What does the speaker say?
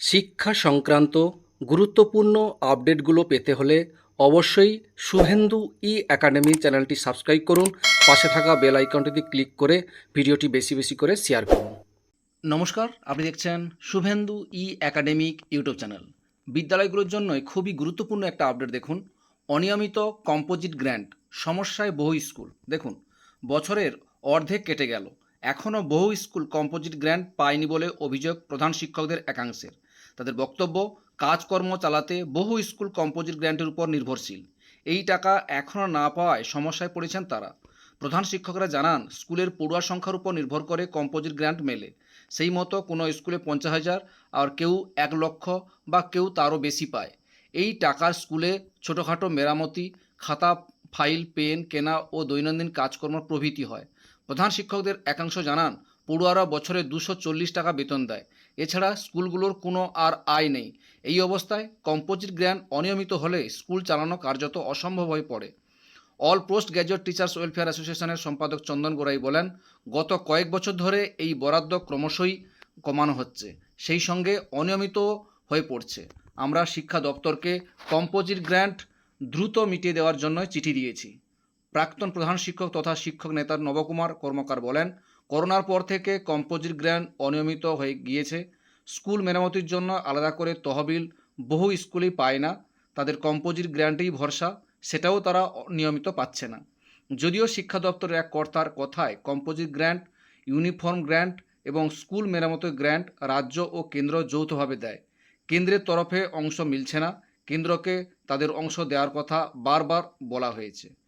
শিক্ষা সংক্রান্ত গুরুত্বপূর্ণ আপডেটগুলো পেতে হলে অবশ্যই শুভেন্দু ই একাডেমি চ্যানেলটি সাবস্ক্রাইব করুন। পাশে থাকা বেল আইকনটিতে ক্লিক করে ভিডিওটি বেশি বেশি করে শেয়ার করুন। নমস্কার, আপনি দেখছেন Suvendu E academic YouTube channel. বিদ্যালয়গুলোর জন্য খুবই গুরুত্বপূর্ণ একটা আপডেট দেখুন। অনিয়মিত কম্পোজিট গ্র্যান্ট, সমস্যায় বহু স্কুল। দেখুন, বছরের অর্ধেক কেটে গেল। এখনও বহু স্কুল কম্পোজিট গ্র্যান্ট পায়নি বলে অভিযোগ প্রধান শিক্ষকদের একাংশের। তাদের বক্তব্য, কাজকর্ম চালাতে বহু স্কুল কম্পোজিট গ্র্যান্টের উপর নির্ভরশীল। এই টাকা এখনও না পাওয়ায় সমস্যায় পড়েছেন তারা। প্রধান শিক্ষকরা জানান, স্কুলের পড়ুয়া সংখ্যার উপর নির্ভর করে কম্পোজিট গ্র্যান্ট মেলে। সেই মতো কোনো স্কুলে পঞ্চাশ হাজার আর কেউ এক লক্ষ বা কেউ তারও বেশি পায়। এই টাকার স্কুলে ছোটোখাটো মেরামতি, খাতা, ফাইল, পেন, কেনা ও দৈনন্দিন কাজকর্ম প্রভৃতি হয়। প্রধান শিক্ষকদের একাংশ জানান, পড়ুয়ারা বছরে দুশো চল্লিশ টাকা বেতন দেয়। এছাড়া স্কুলগুলোর কোনো আর আয় নেই। এই অবস্থায় কম্পোজিট গ্র্যান্ট অনিয়মিত হলে স্কুল চালানো কার্যত অসম্ভব হয়ে পড়ে। All post graduate teachers welfare অ্যাসোসিয়েশনের সম্পাদক চন্দন গোড়াই বলেন, গত কয়েক বছর ধরে এই বরাদ্দ ক্রমশই কমানো হচ্ছে। সেই সঙ্গে অনিয়মিত হয়ে পড়ছে। আমরা শিক্ষা দপ্তরকে কম্পোজিট গ্র্যান্ট দ্রুত মিটিয়ে দেওয়ার জন্য চিঠি দিয়েছি। প্রাক্তন প্রধান শিক্ষক তথা শিক্ষক নেতা নবকুমার কর্মকার বলেন, করোনার পর থেকে কম্পোজিট গ্র্যান্ট অনিয়মিত হয়ে গিয়েছে। স্কুল মেরামতির জন্য আলাদা করে তহবিল বহু স্কুলেই পায় না। তাদের কম্পোজিট গ্র্যান্টেই ভরসা, সেটাও তারা নিয়মিত পাচ্ছে না। যদিও শিক্ষা দপ্তরের এক কর্তার কথায়, কম্পোজিট গ্র্যান্ট ইউনিফর্ম গ্র্যান্ট এবং স্কুল মেরামতের গ্র্যান্ট রাজ্য ও কেন্দ্র যৌথভাবে দেয়। কেন্দ্রের তরফে অংশ মিলছে না। কেন্দ্রকে তাদের অংশ দেওয়ার কথা বারবার বলা হয়েছে।